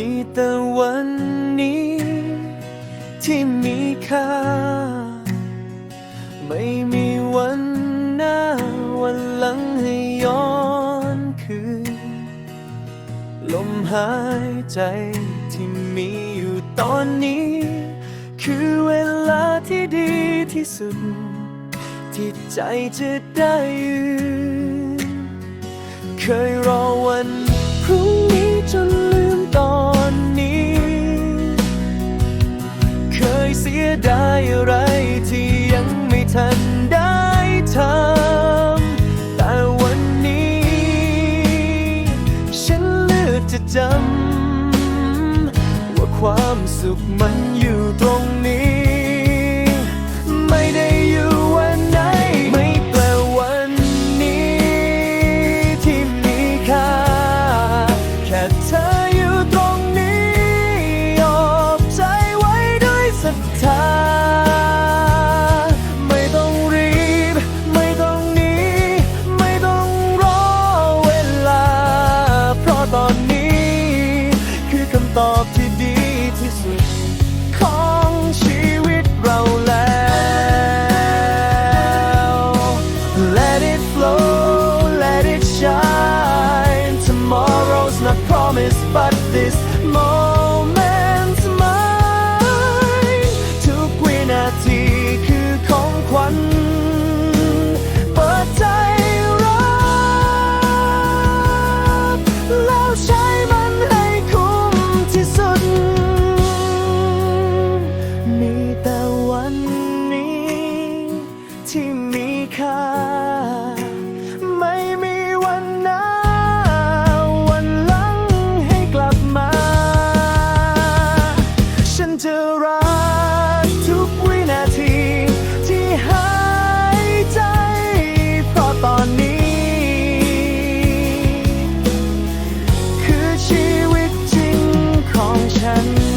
มีแต่วันนี้ ที่มีค่า ไม่มีวันหน้า วันหลังให้ย้อนคืน ลมหายใจที่มีอยู่ตอนนี้ คือเวลาที่ดีที่สุด ที่ใจจะได้ยืนเคยรอวัน จำ ว่าความสุขมันอยู่ตรง ตอบที่ดีที่สุด Let it flow let it shine. Tomorrow's not promised but this moment can't